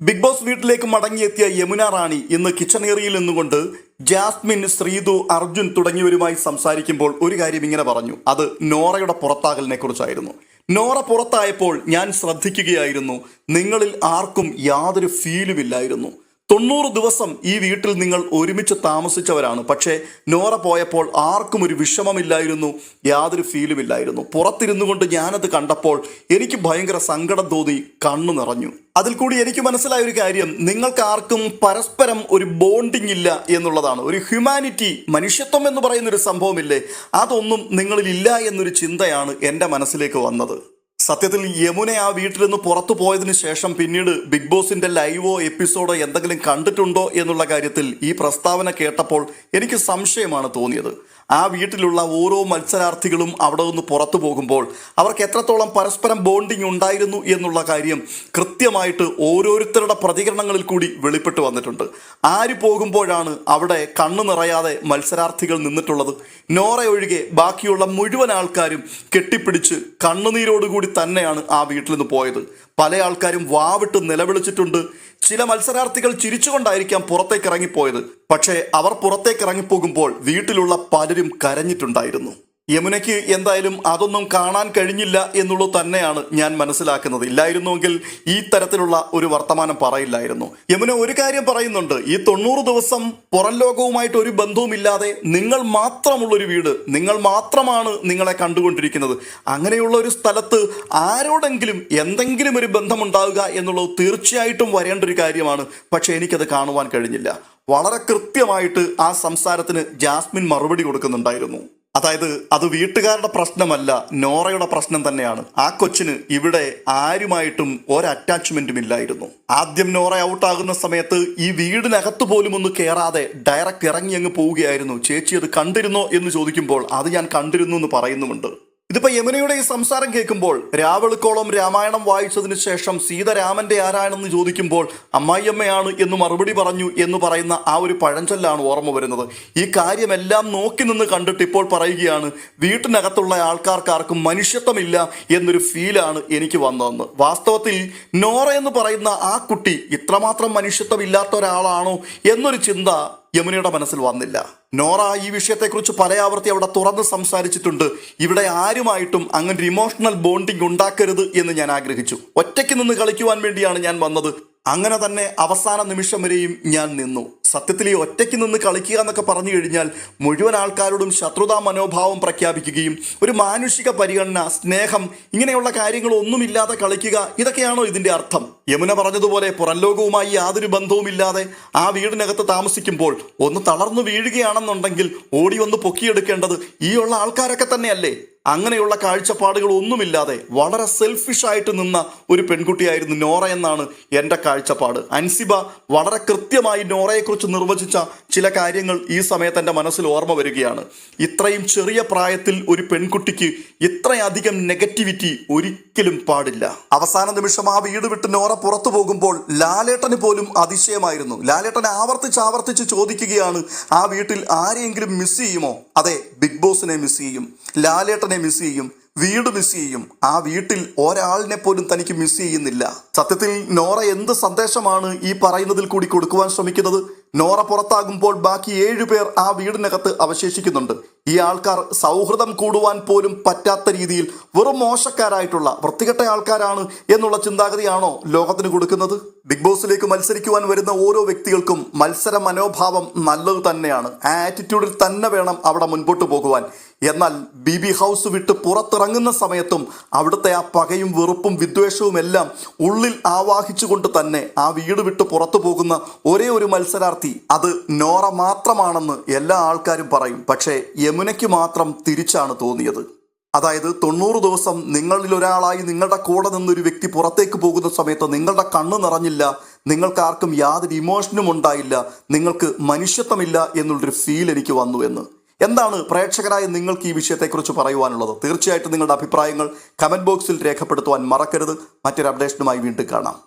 Big boss വീട്ടിലേക്ക് മടങ്ങിയെത്തിയ യമുന റാണി ഇന്ന് കിച്ചൺ ഏറിയിൽ നിന്നുകൊണ്ട് ജാസ്മിൻ ശ്രീതു അർജുൻ തുടങ്ങിയവരുമായി സംസാരിക്കുമ്പോൾ ഒരു കാര്യം ഇങ്ങനെ പറഞ്ഞു. അത് നോറയുടെ പുറത്താകലിനെ കുറിച്ചായിരുന്നു. നോറ പുറത്തായപ്പോൾ ഞാൻ ശ്രദ്ധിക്കുകയായിരുന്നു. നിങ്ങളിൽ ആർക്കും യാതൊരു ഫീലുമില്ലായിരുന്നു തൊണ്ണൂറ് ദിവസം ഈ വീട്ടിൽ നിങ്ങൾ ഒരുമിച്ച് താമസിച്ചവരാണ്. പക്ഷേ നോറ പോയപ്പോൾ ആർക്കും ഒരു വിഷമമില്ലായിരുന്നു യാതൊരു ഫീലും ഇല്ലായിരുന്നു പുറത്തിരുന്നു കൊണ്ട് ഞാനത് കണ്ടപ്പോൾ എനിക്ക് ഭയങ്കര സങ്കടം തോന്നി കണ്ണു നിറഞ്ഞു. അതിൽ കൂടി എനിക്ക് മനസ്സിലായ ഒരു കാര്യം നിങ്ങൾക്ക് ആർക്കും പരസ്പരം ഒരു ബോണ്ടിങ് ഇല്ല എന്നുള്ളതാണ്. ഒരു ഹ്യൂമാനിറ്റി മനുഷ്യത്വം എന്ന് പറയുന്ന ഒരു സംഭവമില്ലേ? അതൊന്നും നിങ്ങളിൽ ഇല്ല എന്നൊരു ചിന്തയാണ് എന്റെ മനസ്സിലേക്ക് വന്നത്. സത്യത്തിൽ യമുന ആ വീട്ടിൽ നിന്ന് പുറത്തു പോയതിനു ശേഷം പിന്നീട് ബിഗ് ബോസിന്റെ ലൈവോ എപ്പിസോഡോ എന്തെങ്കിലും കണ്ടിട്ടുണ്ടോ എന്നുള്ള കാര്യത്തിൽ ഈ പ്രസ്താവന കേട്ടപ്പോൾ എനിക്ക് സംശയമാണ് തോന്നിയത്. ആ വീട്ടിലുള്ള ഓരോ മത്സരാർത്ഥികളും അവിടെ നിന്ന് പുറത്തു പോകുമ്പോൾ അവർക്ക് എത്രത്തോളം പരസ്പരം ബോണ്ടിങ് ഉണ്ടായിരുന്നു എന്നുള്ള കാര്യം കൃത്യമായിട്ട് ഓരോരുത്തരുടെ പ്രതികരണങ്ങളിൽ കൂടി വെളിപ്പെട്ട് വന്നിട്ടുണ്ട്. ആര് പോകുമ്പോഴാണ് അവിടെ കണ്ണു നിറയാതെ മത്സരാർത്ഥികൾ നിന്നിട്ടുള്ളത്? നോറ ഒഴികെ ബാക്കിയുള്ള മുഴുവൻ ആൾക്കാരും കെട്ടിപ്പിടിച്ച് കണ്ണുനീരോടുകൂടി തന്നെയാണ് ആ വീട്ടിൽ നിന്ന് പോയത്. പല ആൾക്കാരും വാവിട്ട് നിലവിളിച്ചിട്ടുണ്ട്. ചില മത്സരാർത്ഥികൾ ചിരിച്ചുകൊണ്ടായിരിക്കാം പുറത്തേക്ക് ഇറങ്ങിപ്പോയത്. പക്ഷേ അവർ പുറത്തേക്ക് ഇറങ്ങിപ്പോകുമ്പോൾ വീട്ടിലുള്ള പലരും കരഞ്ഞിട്ടുണ്ടായിരുന്നു. യമുനയ്ക്ക് എന്തായാലും അതൊന്നും കാണാൻ കഴിഞ്ഞില്ല എന്നുള്ളത് തന്നെയാണ് ഞാൻ മനസ്സിലാക്കുന്നത്. ഇല്ലായിരുന്നുവെങ്കിൽ ഈ തരത്തിലുള്ള ഒരു വർത്തമാനം പറയില്ലായിരുന്നു. യമുന ഒരു കാര്യം പറയുന്നുണ്ട്. ഈ തൊണ്ണൂറ് ദിവസം പുറം ലോകവുമായിട്ട് ഒരു ബന്ധവുമില്ലാതെ നിങ്ങൾ മാത്രമുള്ളൊരു വീട് നിങ്ങൾ മാത്രമാണ് നിങ്ങളെ കണ്ടുകൊണ്ടിരിക്കുന്നത്. അങ്ങനെയുള്ള ഒരു സ്ഥലത്ത് ആരോടെങ്കിലും എന്തെങ്കിലും ഒരു ബന്ധമുണ്ടാവുക എന്നുള്ളത് തീർച്ചയായിട്ടും വരേണ്ട ഒരു കാര്യമാണ്. പക്ഷേ എനിക്കത് കാണുവാൻ കഴിഞ്ഞില്ല. വളരെ കൃത്യമായിട്ട് ആ സംസാരത്തിന് ജാസ്മിൻ മറുപടി കൊടുക്കുന്നുണ്ടായിരുന്നു. അതായത് അത് വീട്ടുകാരുടെ പ്രശ്നമല്ല നോറയുടെ പ്രശ്നം തന്നെയാണ്. ആ കൊച്ചിന് ഇവിടെ ആരുമായിട്ടും ഒരു അറ്റാച്ച്മെന്റും ഇല്ലായിരുന്നു ആദ്യം നോറ ഔട്ടാകുന്ന സമയത്ത് ഈ വീടിനകത്ത് പോലും ഒന്ന് കയറാതെ ഡയറക്റ്റ് ഇറങ്ങി അങ്ങ് പോവുകയായിരുന്നു. ചേച്ചി അത് കണ്ടിരുന്നോ എന്ന് ചോദിക്കുമ്പോൾ അത് ഞാൻ കണ്ടിരുന്നു എന്ന് പറയുന്നുമുണ്ട്. ഇതിപ്പോ യമുനയുടെ ഈ സംസാരം കേൾക്കുമ്പോൾ രാവളുക്കോളം രാമായണം വായിച്ചതിന് ശേഷം സീത രാമന്റെ ആരാണെന്ന് ചോദിക്കുമ്പോൾ അമ്മായിയമ്മയാണ് എന്ന് മറുപടി പറഞ്ഞു എന്ന് പറയുന്ന ആ ഒരു പഴഞ്ചൊല്ലാണ് ഓർമ്മ വരുന്നത്. ഈ കാര്യമെല്ലാം നോക്കി നിന്ന് കണ്ടിട്ട് ഇപ്പോൾ പറയുകയാണ് വീട്ടിനകത്തുള്ള ആൾക്കാർക്കാർക്കും മനുഷ്യത്വമില്ല എന്നൊരു ഫീലാണ് എനിക്ക് വന്നതെന്ന്. വാസ്തവത്തിൽ നോറ എന്ന് പറയുന്ന ആ കുട്ടി ഇത്രമാത്രം മനുഷ്യത്വം ഇല്ലാത്ത ഒരാളാണോ എന്നൊരു ചിന്ത യമുനയുടെ മനസ്സിൽ വന്നില്ല. നോറ ഈ വിഷയത്തെക്കുറിച്ച് പല ആവർത്തി അവിടെ തുറന്ന് സംസാരിച്ചിട്ടുണ്ട്. ഇവിടെ ആരുമായിട്ടും അങ്ങനെ ഒരു ഇമോഷണൽ ബോണ്ടിങ് ഉണ്ടാക്കരുത് എന്ന് ഞാൻ ആഗ്രഹിച്ചു. ഒറ്റയ്ക്ക് നിന്ന് കളിക്കുവാൻ വേണ്ടിയാണ് ഞാൻ വന്നത്. അങ്ങനെ തന്നെ അവസാന നിമിഷം വരെയും ഞാൻ നിന്നു. സത്യത്തിൽ ഈ ഒറ്റയ്ക്ക് നിന്ന് കളിക്കുക എന്നൊക്കെ പറഞ്ഞു കഴിഞ്ഞാൽ മുഴുവൻ ആൾക്കാരോടും ശത്രുതാ മനോഭാവം പ്രഖ്യാപിക്കുകയും ഒരു മാനുഷിക പരിഗണന സ്നേഹം ഇങ്ങനെയുള്ള കാര്യങ്ങളൊന്നുമില്ലാതെ കളിക്കുക ഇതൊക്കെയാണോ ഇതിന്റെ അർത്ഥം? യമുന പറഞ്ഞതുപോലെ പുറം ലോകവുമായി യാതൊരു ബന്ധവുമില്ലാതെ ആ വീടിനകത്ത് താമസിക്കുമ്പോൾ ഒന്ന് തളർന്നു വീഴുകയാണെന്നുണ്ടെങ്കിൽ ഓടി ഒന്ന് പൊക്കിയെടുക്കേണ്ടത് ഈ ഉള്ള ആൾക്കാരൊക്കെ തന്നെയല്ലേ? അങ്ങനെയുള്ള കാഴ്ചപ്പാടുകൾ ഒന്നുമില്ലാതെ വളരെ സെൽഫിഷായിട്ട് നിന്ന ഒരു പെൺകുട്ടിയായിരുന്നു നോറ എന്നാണ് എന്റെ കാഴ്ചപ്പാട്. അൻസിബ വളരെ കൃത്യമായി നോറയെക്കുറിച്ച് നിർവചിച്ച ചില കാര്യങ്ങൾ ഈ സമയത്ത് എന്റെ മനസ്സിൽ ഓർമ്മ വരികയാണ്. ഇത്രയും ചെറിയ പ്രായത്തിൽ ഒരു പെൺകുട്ടിക്ക് ഇത്രയധികം നെഗറ്റിവിറ്റി ഒരിക്കലും പാടില്ല. അവസാന നിമിഷം ആ വീട് വിട്ട് നോറ പുറത്തു പോകുമ്പോൾ ലാലേട്ടന് പോലും അതിശയമായിരുന്നു. ലാലേട്ടൻ ആവർത്തിച്ച് ആവർത്തിച്ച് ചോദിക്കുകയാണ് ആ വീട്ടിൽ ആരെയെങ്കിലും മിസ് ചെയ്യുമോ? അതെ ബിഗ് ബോസിനെ മിസ് ചെയ്യും ലാലേട്ടനെ മിസ് ചെയ്യും വീട് മിസ് ചെയ്യും. ആ വീട്ടിൽ ഒരാളിനെ പോലും തനിക്ക് മിസ് ചെയ്യുന്നില്ല. സത്യത്തിൽ നോറ എന്ത് സന്ദേശമാണ് ഈ പറയുന്നതിൽ കൂടി കൊടുക്കുവാൻ ശ്രമിക്കുന്നത്? നോറ പുറത്താകുമ്പോൾ ബാക്കി ഏഴുപേർ ആ വീടിനകത്ത് അവശേഷിക്കുന്നുണ്ട്. ഈ ആൾക്കാർ സൗഹൃദം കൂടുവാൻ പോലും പറ്റാത്ത രീതിയിൽ വെറും മോശക്കാരായിട്ടുള്ള വൃത്തികെട്ട ആൾക്കാരാണ് എന്നുള്ള ചിന്താഗതിയാണോ ലോകത്തിന് കൊടുക്കുന്നത്? ബിഗ് ബോസിലേക്ക് മത്സരിക്കുവാൻ വരുന്ന ഓരോ വ്യക്തികൾക്കും മത്സര മനോഭാവം നല്ലത് തന്നെയാണ്. ആറ്റിറ്റ്യൂഡിൽ തന്നെ വേണം അവിടെ മുൻപോട്ട് പോകുവാൻ. എന്നാൽ ബി ബി ഹൗസ് വിട്ട് പുറത്തിറങ്ങുന്ന സമയത്തും അവിടുത്തെ ആ പകയും വെറുപ്പും വിദ്വേഷവും എല്ലാം ഉള്ളിൽ ആവാഹിച്ചുകൊണ്ട് തന്നെ ആ വീട് വിട്ട് പുറത്തു പോകുന്ന ഒരേ ഒരു മത്സരാർത്ഥി അത് നോറ മാത്രമാണെന്ന് എല്ലാ ആൾക്കാരും പറയും. പക്ഷേ യമുനയ്ക്ക് മാത്രം തിരിച്ചാണ് തോന്നിയത്. അതായത് തൊണ്ണൂറ് ദിവസം നിങ്ങളിൽ ഒരാളായി നിങ്ങളുടെ കൂടെ നിന്നൊരു വ്യക്തി പുറത്തേക്ക് പോകുന്ന സമയത്ത് നിങ്ങളുടെ കണ്ണ് നിറഞ്ഞില്ല നിങ്ങൾക്ക് ആർക്കും യാതൊരു ഇമോഷനും ഉണ്ടായില്ല നിങ്ങൾക്ക് മനുഷ്യത്വമില്ല എന്നുള്ളൊരു ഫീൽ എനിക്ക് വന്നു എന്ന്. എന്താണ് പ്രേക്ഷകരായ നിങ്ങൾക്ക് ഈ വിഷയത്തെക്കുറിച്ച് പറയുവാനുള്ളത്? തീർച്ചയായിട്ടും നിങ്ങളുടെ അഭിപ്രായങ്ങൾ കമന്റ് ബോക്സിൽ രേഖപ്പെടുത്തുവാൻ മറക്കരുത്. മറ്റൊരു അപ്ഡേഷനുമായി വീണ്ടും കാണാം.